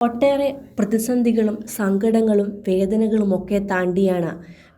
ഒട്ടേറെ പ്രതിസന്ധികളും സങ്കടങ്ങളും വേദനകളുമൊക്കെ താണ്ടിയാണ്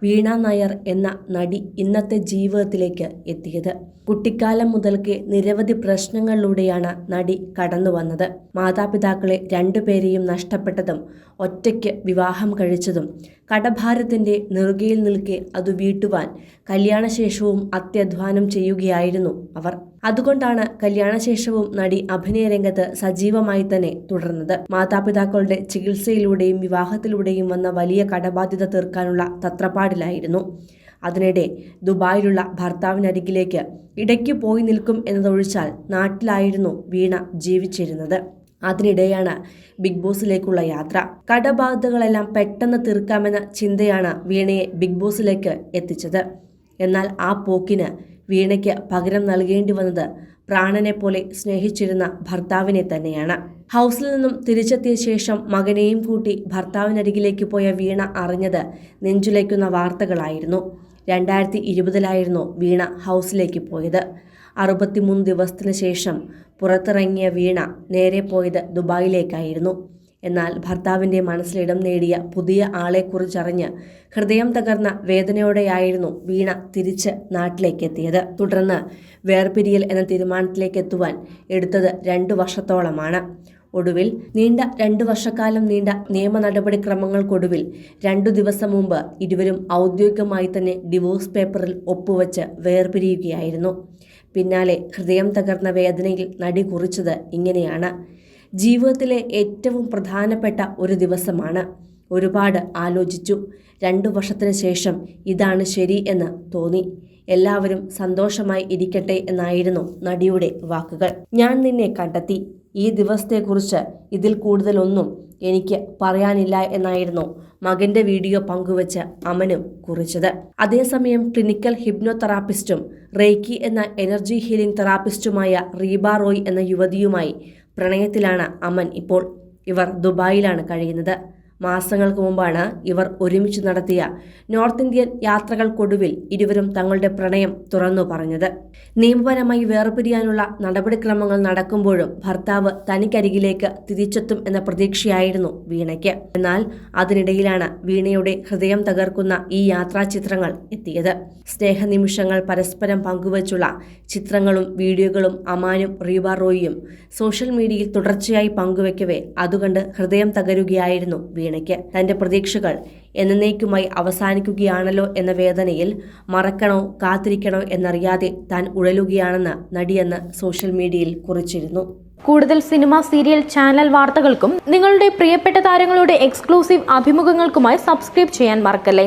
വീണ നായർ എന്ന നടി ഇന്നത്തെ ജീവിതത്തിലേക്ക് എത്തിയത്. കുട്ടിക്കാലം മുതൽക്കേ നിരവധി പ്രശ്നങ്ങളിലൂടെയാണ് നടി കടന്നു വന്നത്. മാതാപിതാക്കളെ രണ്ടുപേരെയും നഷ്ടപ്പെട്ടതും ഒറ്റയ്ക്ക് വിവാഹം കഴിച്ചതും കടഭാരത്തിന്റെ നെറുകയിൽ നിൽക്കെ അത് വീട്ടുവാൻ കല്യാണശേഷവും അത്യധ്വാനം ചെയ്യുകയായിരുന്നു അവർ. അതുകൊണ്ടാണ് കല്യാണശേഷവും നടി അഭിനയ രംഗത്ത് സജീവമായി തന്നെ തുടർന്നത്. മാതാപിതാക്കളുടെ ചികിത്സയിലൂടെയും വിവാഹത്തിലൂടെയും വന്ന വലിയ കടബാധ്യത തീർക്കാനുള്ള തത്രപ്പാടിലായിരുന്നു അതിനിടെ ദുബായിലുള്ള ഭർത്താവിനരികിലേക്ക് ഇടയ്ക്ക് പോയി നിൽക്കും എന്നതൊഴിച്ചാൽ നാട്ടിലായിരുന്നു വീണ ജീവിച്ചിരുന്നത്. അതിനിടെയാണ് ബിഗ് ബോസിലേക്കുള്ള യാത്ര. കടബാധ്യതകളെല്ലാം പെട്ടെന്ന് തീർക്കാമെന്ന ചിന്തയാണ് വീണയെ ബിഗ് ബോസിലേക്ക് എത്തിച്ചത്. എന്നാൽ ആ പോക്കിന് വീണയ്ക്ക് പകരം നൽകേണ്ടി വന്നത് പ്രാണനെ പോലെ സ്നേഹിച്ചിരുന്ന ഭർത്താവിനെ തന്നെയാണ്. ഹൗസിൽ നിന്നും തിരിച്ചെത്തിയ ശേഷം മകനെയും കൂട്ടി ഭർത്താവിനരികിലേക്ക് പോയ വീണ അറിഞ്ഞത് നെഞ്ചുലയ്ക്കുന്ന വാർത്തകളായിരുന്നു. രണ്ടായിരത്തി ഇരുപതിലായിരുന്നു വീണ ഹൗസിലേക്ക് പോയത്. അറുപത്തിമൂന്ന് ദിവസത്തിന് ശേഷം പുറത്തിറങ്ങിയ വീണ നേരെ പോയത് ദുബായിലേക്കായിരുന്നു. എന്നാൽ ഭർത്താവിന്റെ മനസ്സിലിടം നേടിയ പുതിയ ആളെക്കുറിച്ചറിഞ്ഞ് ഹൃദയം തകർന്ന വേദനയോടെയായിരുന്നു വീണ തിരിച്ച് നാട്ടിലേക്കെത്തിയത്. തുടർന്ന് വേർപിരിയൽ എന്ന തീരുമാനത്തിലേക്ക് എത്തുവാൻ എടുത്തത് രണ്ടു വർഷത്തോളമാണ്. ഒടുവിൽ നീണ്ട രണ്ടു വർഷക്കാലം നീണ്ട നിയമ നടപടിക്രമങ്ങൾക്കൊടുവിൽ രണ്ടു ദിവസം മുമ്പ് ഇരുവരും ഔദ്യോഗികമായി തന്നെ ഡിവോഴ്സ് പേപ്പറിൽ ഒപ്പുവെച്ച് വേർപിരിയുകയായിരുന്നു. പിന്നാലെ ഹൃദയം തകർന്ന വേദനയിൽ നടി കുറിച്ചത് ഇങ്ങനെയാണ്. ജീവിതത്തിലെ ഏറ്റവും പ്രധാനപ്പെട്ട ഒരു ദിവസമാണ്. ഒരുപാട് ആലോചിച്ചു. രണ്ടു വർഷത്തിന് ശേഷം ഇതാണ് ശരി എന്ന് തോന്നി. എല്ലാവരും സന്തോഷമായി ഇരിക്കട്ടെ എന്നായിരുന്നു നടിയുടെ വാക്കുകൾ. ഞാൻ നിന്നെ കണ്ടെത്തി. ഈ ദിവസത്തെക്കുറിച്ച് ഇതിൽ കൂടുതലൊന്നും എനിക്ക് പറയാനില്ല എന്നായിരുന്നു മകന്റെ വീഡിയോ പങ്കുവച്ച് അമനും കുറിച്ചത്. അതേസമയം ക്ലിനിക്കൽ ഹിപ്നോതെറാപ്പിസ്റ്റും റേക്കി എന്ന എനർജി ഹീലിംഗ് തെറാപ്പിസ്റ്റുമായ റീബ റോയ് എന്ന യുവതിയുമായി പ്രണയത്തിലാണ് അമൻ ഇപ്പോൾ. ഇവർ ദുബായിലാണ് കഴിയുന്നത്. മാസങ്ങൾക്ക് മുമ്പാണ് ഇവർ ഒരുമിച്ച് നടത്തിയ നോർത്ത് ഇന്ത്യൻ യാത്രകൾക്കൊടുവിൽ ഇരുവരും തങ്ങളുടെ പ്രണയം തുറന്നു പറഞ്ഞത്. നിയമപരമായി വേർപിരിയാനുള്ള നടപടിക്രമങ്ങൾ നടക്കുമ്പോഴും ഭർത്താവ് തനിക്കരികിലേക്ക് തിരിച്ചെത്തും എന്ന പ്രതീക്ഷയായിരുന്നു വീണയ്ക്ക്. എന്നാൽ അതിനിടയിലാണ് വീണയുടെ ഹൃദയം തകർക്കുന്ന ഈ യാത്രാ ചിത്രങ്ങൾ എത്തിയത്. സ്നേഹനിമിഷങ്ങൾ പരസ്പരം പങ്കുവച്ചുള്ള ചിത്രങ്ങളും വീഡിയോകളും അമാനും റീബ റോയിയും സോഷ്യൽ മീഡിയയിൽ തുടർച്ചയായി പങ്കുവെക്കവേ അതുകണ്ട് ഹൃദയം തകരുകയായിരുന്നു വീണയ്ക്ക് തന്റെ പ്രതീക്ഷകൾ എന്നേക്കുമായി അവസാനിക്കുകയാണല്ലോ എന്ന വേദനയിൽ മറക്കണോ കാത്തിരിക്കണോ എന്നറിയാതെ താൻ ഉഴലുകയാണെന്ന് നടിയെന്ന് സോഷ്യൽ മീഡിയയിൽ കുറിച്ചിരുന്നു. കൂടുതൽ സിനിമ സീരിയൽ ചാനൽ വാർത്തകൾക്കും നിങ്ങളുടെ പ്രിയപ്പെട്ട താരങ്ങളുടെ എക്സ്ക്ലൂസീവ് അഭിമുഖങ്ങൾക്കുമായി സബ്സ്ക്രൈബ് ചെയ്യാൻ മറക്കല്ലേ?